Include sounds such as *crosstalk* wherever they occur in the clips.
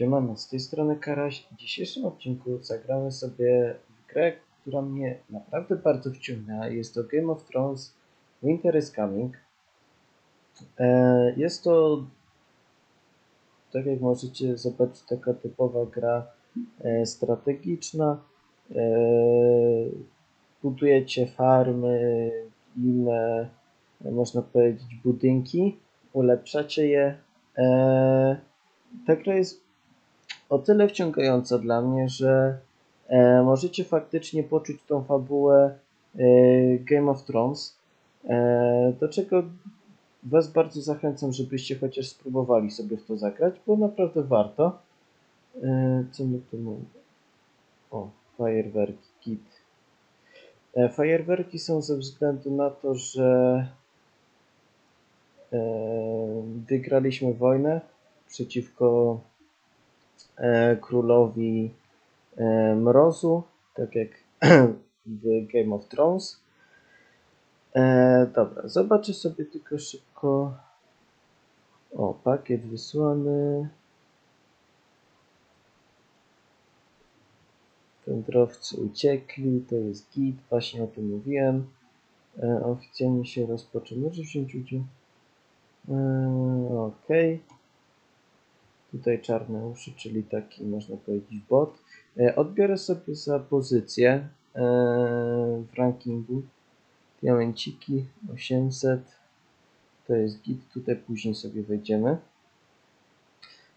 Siemano, z tej strony Karaś. W dzisiejszym odcinku zagramy sobie w grę, która mnie naprawdę bardzo wciągnęła. Jest to Game of Thrones Winter is Coming. E, Jest to, tak jak możecie zobaczyć, taka typowa gra e, strategiczna. E, Budujecie farmy, inne, można powiedzieć, budynki, ulepszacie je. Ta gra jest o tyle wciągająca dla mnie, że e, możecie faktycznie poczuć tą fabułę e, Game of Thrones, e, do czego Was bardzo zachęcam, żebyście chociaż spróbowali sobie w to zagrać, bo naprawdę warto. E, co my tu mamy? O, fajerwerki, kit. E, fajerwerki są ze względu na to, że e, wygraliśmy wojnę przeciwko królowi e, mrozu, tak jak w Game of Thrones. E, dobra, zobaczę sobie tylko szybko. O, pakiet wysłany. Wędrowcy uciekli, to jest git, właśnie o tym mówiłem. E, oficjalnie się rozpoczął. Może wziąć udział. E, Okej. Tutaj czarne uszy, czyli taki można powiedzieć bot. E, Odbiorę sobie za pozycję e, w rankingu. Diamenciki 800. To jest git. Tutaj później sobie wejdziemy.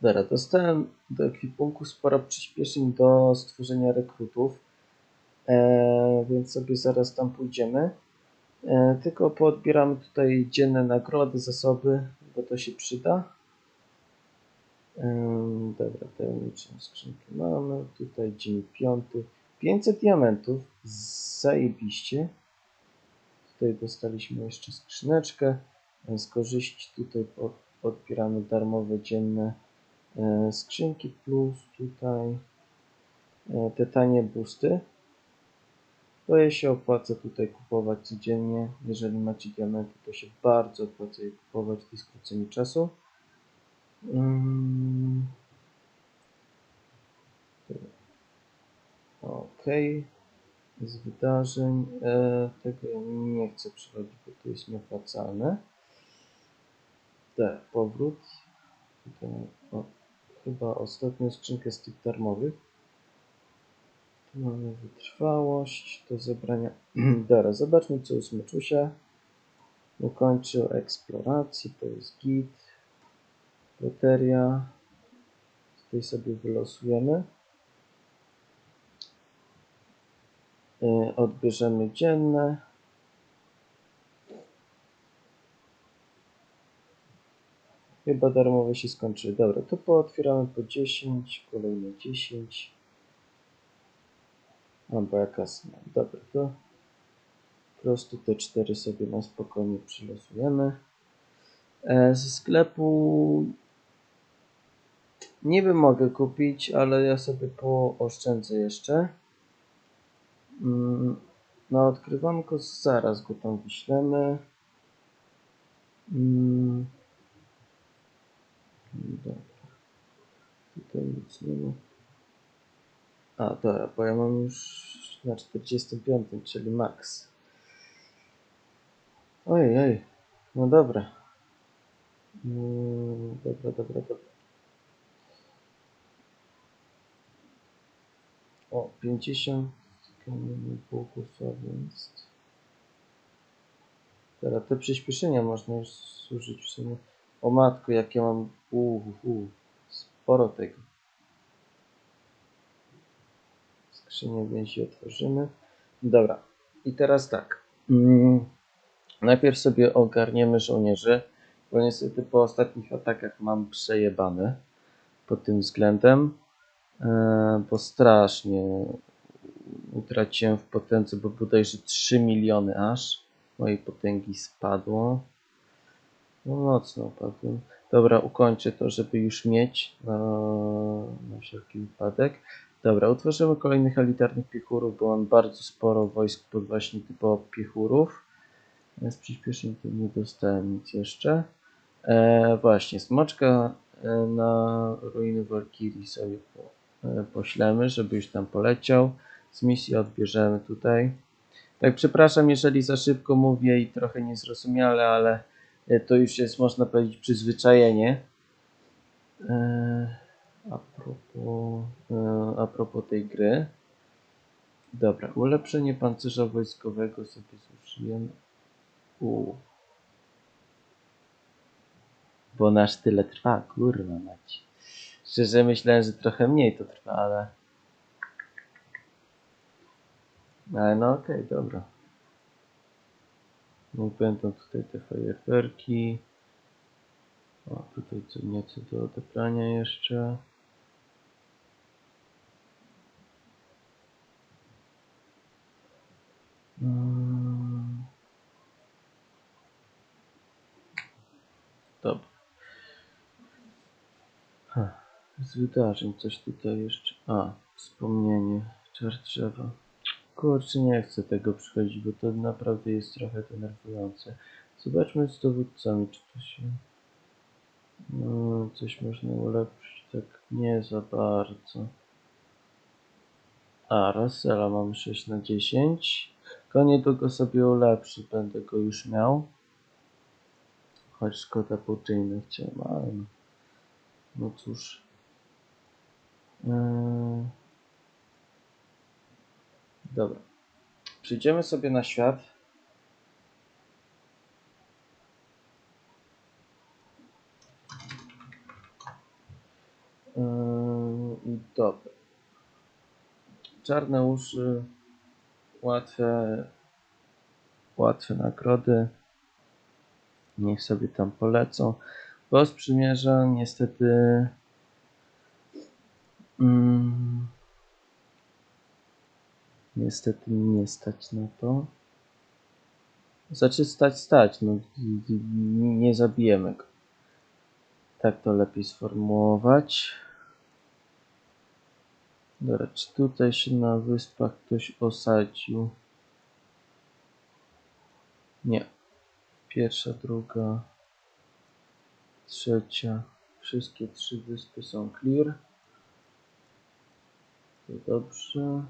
Dobra, dostałem do ekwipunku sporo przyspieszeń do stworzenia rekrutów. E, więc sobie zaraz tam pójdziemy. E, tylko poodbieramy tutaj dzienne nagrody, zasoby, bo to się przyda. Dobra, tajemniczą skrzynkę mamy. Tutaj dzień piąty. 500 diamentów. Zajebiście. Tutaj dostaliśmy jeszcze skrzyneczkę. Z korzyści tutaj po- odbieramy darmowe dzienne e, skrzynki plus tutaj e, te tanie boosty. To je się opłaca tutaj kupować codziennie. Jeżeli macie diamenty, to się bardzo opłaca je kupować w skróceniu czasu. Mm. Okej. Z wydarzeń. E, tego ja nie chcę przechodzić, bo to jest nieopłacalne. Tak, powrót. Tutaj, o, chyba ostatnią skrzynkę z tych darmowych. Tu mamy wytrwałość do zebrania. *clears throat* Dobra, zobaczmy co u Smyczusia. Ukończył eksplorację, to jest git. Loteria. Tutaj sobie wylosujemy. Y, Odbierzemy dzienne. Chyba darmowe się skończyły. Dobra, to pootwieramy po 10, kolejne 10. A, bo jakaś mam. Dobra, to po prostu te 4 sobie na spokojnie przylosujemy. E, Ze sklepu niby mogę kupić, ale ja sobie pooszczędzę jeszcze. Mm, Na odkrywanko zaraz go tam wyślemy. Mm. Dobra. Tutaj nic nie ma. A, dobra, bo ja mam już na 45, czyli max. Ojej, oj. No dobra. Mm, Dobra, dobra, dobra. O, 50 kamieni. Teraz te przyspieszenia można już zużyć w sumie. O matko, jakie mam. Uhu, sporo tego. Skrzynię więzi otworzymy. Dobra. I teraz tak. Mm, najpierw sobie ogarniemy żołnierzy, bo niestety po ostatnich atakach mam przejebane pod tym względem, bo strasznie utraciłem w potencji, bo bodajże 3 miliony aż mojej potęgi spadło. No mocno upadłem. Dobra, ukończę to, żeby już mieć na, na wszelki wypadek. Dobra, utworzymy kolejnych elitarnych piechurów, bo mam bardzo sporo wojsk pod właśnie typowo piechurów. Z przyspieszeń to nie dostałem nic jeszcze. E, właśnie, smoczka e, na ruiny Valkyrii sobie po, e, poślemy, żeby już tam poleciał. Z misji odbierzemy tutaj. Tak, przepraszam, jeżeli za szybko mówię i trochę niezrozumiale, ale e, to już jest, można powiedzieć, przyzwyczajenie. E, a propos, e, a propos tej gry. Dobra, ulepszenie pancerza wojskowego sobie zużyjemy. U. Bo nasz tyle trwa, kurwa mać. Szczerze myślałem, że trochę mniej to trwa, ale... Ale no okej, dobra. No będą tutaj te fajerwerki. O, tutaj co nieco do odebrania jeszcze. Mm. Dobra. Ha, z wydarzeń coś tutaj jeszcze. A, wspomnienie. Czar drzewa. Kurczę, nie chcę tego przychodzić, bo to naprawdę jest trochę denerwujące. Zobaczmy z dowódcami, czy to się... No, coś można ulepszyć, tak nie za bardzo. A, Russella mam 6 na 10. Go niedługo sobie ulepszy, będę go już miał. Choć szkoda, Jane chciałem, ale no. No cóż. Yy... Dobra. Przyjdziemy sobie na świat. Yy, I dobra. Czarne uszy, łatwe, łatwe nagrody. Niech sobie tam polecą. Boss przymierza niestety. Mm, niestety nie stać na to. Znaczy stać, stać. No, nie zabijemy go. Tak to lepiej sformułować. Dobra, czy tutaj się na wyspach ktoś osadził? Nie. Pierwsza, druga, trzecia. Wszystkie trzy wyspy są clear. To dobrze.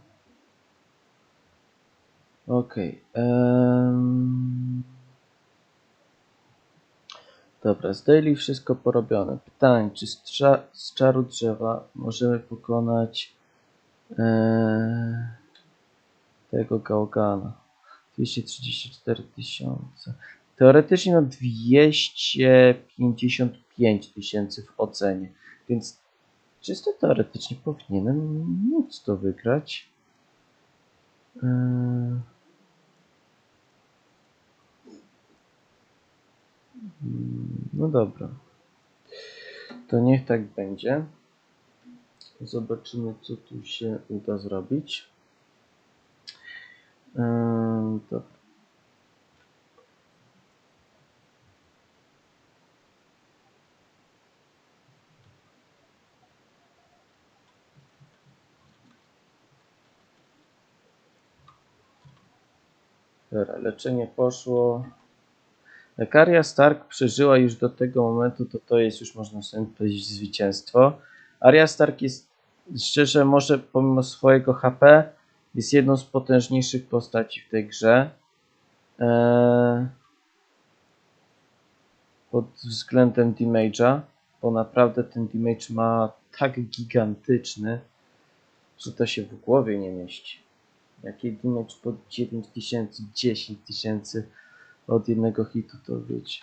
Okej. em. Dobra, z daily wszystko porobione. Pytanie, czy z czaru drzewa możemy pokonać e, tego gałgana? 234 tysiące. Teoretycznie no 255 tysięcy w ocenie, więc czysto teoretycznie powinienem móc to wygrać. Mm, No dobra. To niech tak będzie. Zobaczymy, co tu się uda zrobić. Eee, Dobra. Dobra, leczenie poszło. Jak Arya Stark przeżyła już do tego momentu, to to jest już można sobie powiedzieć zwycięstwo. Arya Stark jest, szczerze, może pomimo swojego HP, jest jedną z potężniejszych postaci w tej grze. Eee, pod względem damage'a, bo naprawdę ten damage ma tak gigantyczny, że to się w głowie nie mieści. Jaki damage pod 9000, 10 tysięcy od jednego hitu, to wiecie.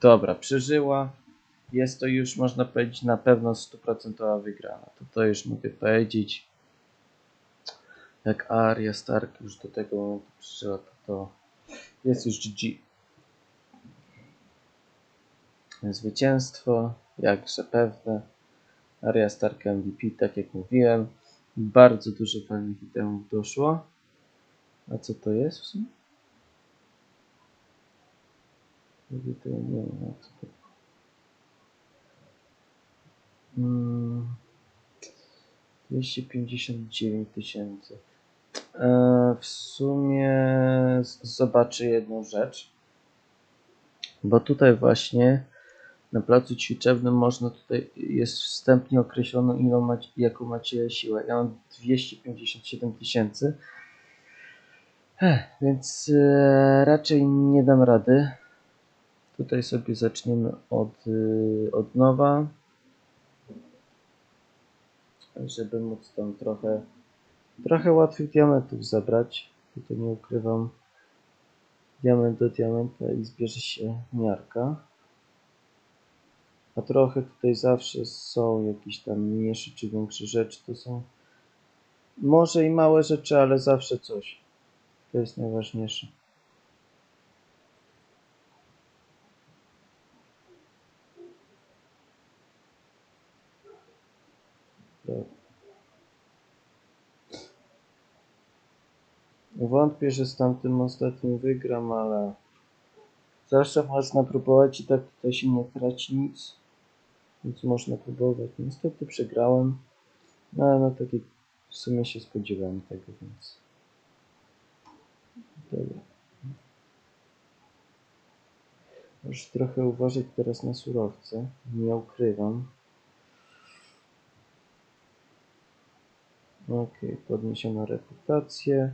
Dobra, przeżyła. Jest to już, można powiedzieć, na pewno stuprocentowa wygrana. To to już mogę powiedzieć. Jak Arya Stark już do tego momentu przeżyła, to to jest już GG. Zwycięstwo, jakże pewne. Arya Stark MVP, tak jak mówiłem. Bardzo dużo fajnych itemów doszło. A co to jest w sumie? Nie wiem, co to Mm, 259 tysięcy. e, w sumie z- zobaczy jedną rzecz. Bo tutaj właśnie na placu ćwiczebnym można tutaj jest wstępnie określono ilą macie, jaką macie siłę. Ja mam 257 tysięcy. Więc e, raczej nie dam rady. Tutaj sobie zaczniemy od, y, od nowa. Żeby móc tam trochę trochę łatwych diamentów zabrać. Tutaj nie ukrywam. Diament do diamenta i zbierze się miarka. A trochę tutaj zawsze są jakieś tam mniejsze czy większe rzeczy. To są może i małe rzeczy, ale zawsze coś. To jest najważniejsze. Tak. Wątpię, że z tamtym ostatnim wygram, ale zawsze można próbować i tak tutaj się nie traci nic. Więc można próbować. Niestety przegrałem. No ale no tak jak w sumie się spodziewałem tego, więc. Dobra. Muszę trochę uważać teraz na surowce. Nie ukrywam. Okej, podniesiona reputację.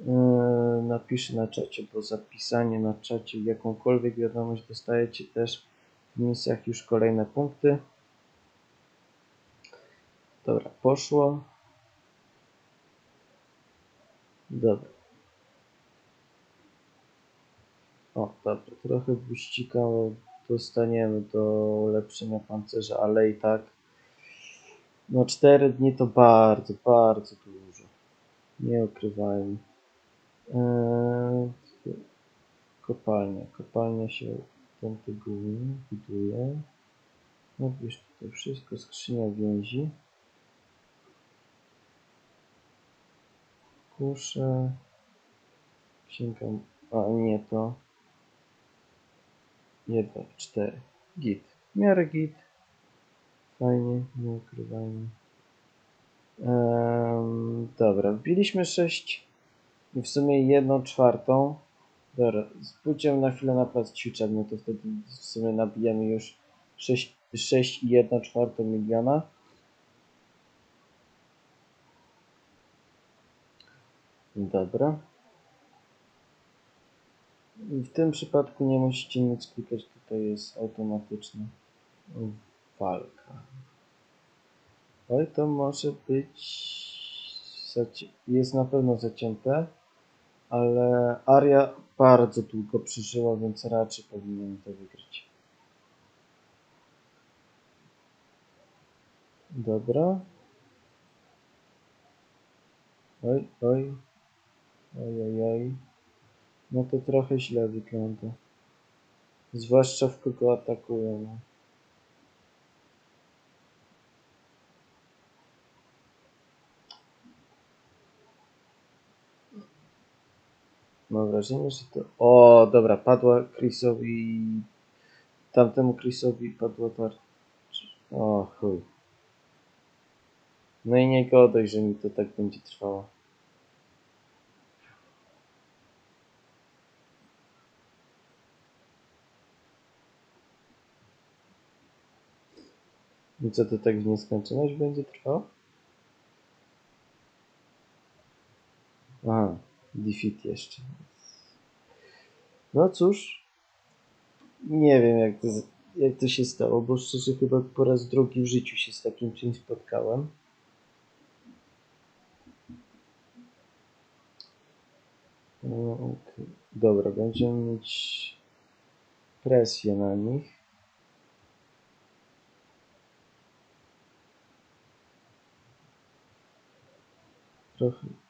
Yy, napiszę na czacie, bo zapisanie na czacie jakąkolwiek wiadomość dostajecie też w misjach już kolejne punkty. Dobra, poszło. Dobra. O, dobra, trochę buścika dostaniemy do ulepszenia pancerza, ale i tak. No 4 dni to bardzo, bardzo dużo. Nie ukrywajmy. Eee, kopalnia. Kopalnia się tego buduje. No wiesz, tutaj wszystko, skrzynia więzi. Kuszę. Sięgam. A nie to. Jeden, cztery. Git. W git. Fajnie, nie ukrywajmy. Ehm, dobra, wbiliśmy 6 i w sumie jedną czwartą. Dobra, pójdziemy na chwilę na plac ćwiczebny, to wtedy w sumie nabijemy już 6, 6 i 1 czwartą miliona. Dobra. W tym przypadku nie musicie nic klikać, tutaj jest automatyczna walka. Oj, to może być. Jest na pewno zacięte, ale Aria bardzo długo przeżyła, więc raczej powinien to wygrać. Dobra. Oj, oj. Oj, oj, oj. No to trochę źle wygląda. Zwłaszcza w kogo atakują. Mam wrażenie, że to. O, dobra, padła Chrisowi. Tamtemu Chrisowi padła tarcza. O, chuj. No i nie godaj, że mi to tak będzie trwało. I co to tak w nieskończoność będzie trwało? Aha, defeat jeszcze. No cóż, nie wiem jak to, jak to się stało, bo szczerze chyba po raz drugi w życiu się z takim czymś spotkałem. No, okej. Dobra, będziemy mieć presję na nich. Trochę.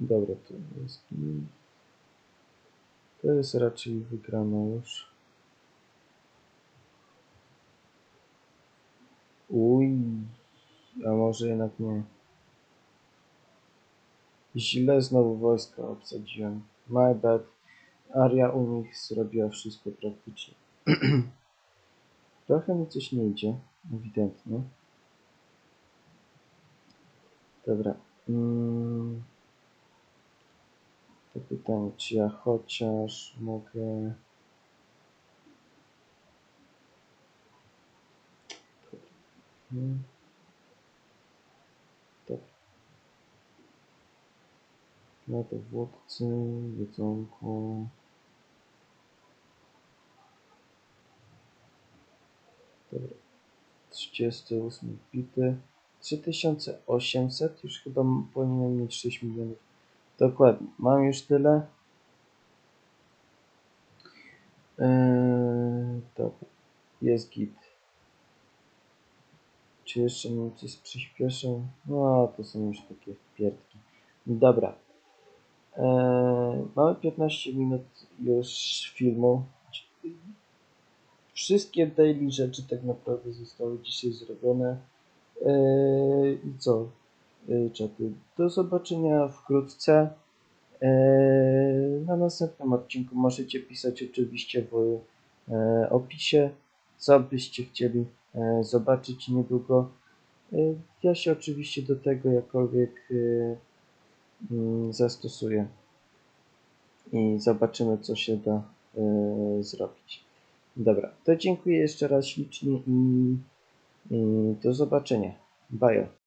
Dobra, to jest. To jest raczej wygrana już. Uj, a może jednak nie. Źle znowu wojska obsadziłem. My bad. Aria u nich zrobiła wszystko praktycznie. *clears throat* Trochę mi coś nie idzie, ewidentnie. Dobra. Mm. To pytanie, czy ja chociaż mogę... Hmm. No to włodcy, jedzonko. Dobra. 38 bity. 3800, już chyba powinienem mieć 6 milionów. Dokładnie, mam już tyle. Dobra, jest git. Czy jeszcze mi coś przyspieszę? No, to są już takie wpierdki. Dobra. Eee, mamy 15 minut już filmu. Wszystkie daily rzeczy tak naprawdę zostały dzisiaj zrobione. Eee, I co? Eee, Czaty. Do zobaczenia wkrótce. Eee, Na następnym odcinku możecie pisać oczywiście w e, opisie, co byście chcieli zobaczyć niedługo. Ja się oczywiście do tego jakkolwiek mm, zastosuję i zobaczymy, co się da zrobić. Dobra, to dziękuję jeszcze raz ślicznie i do zobaczenia. Bye.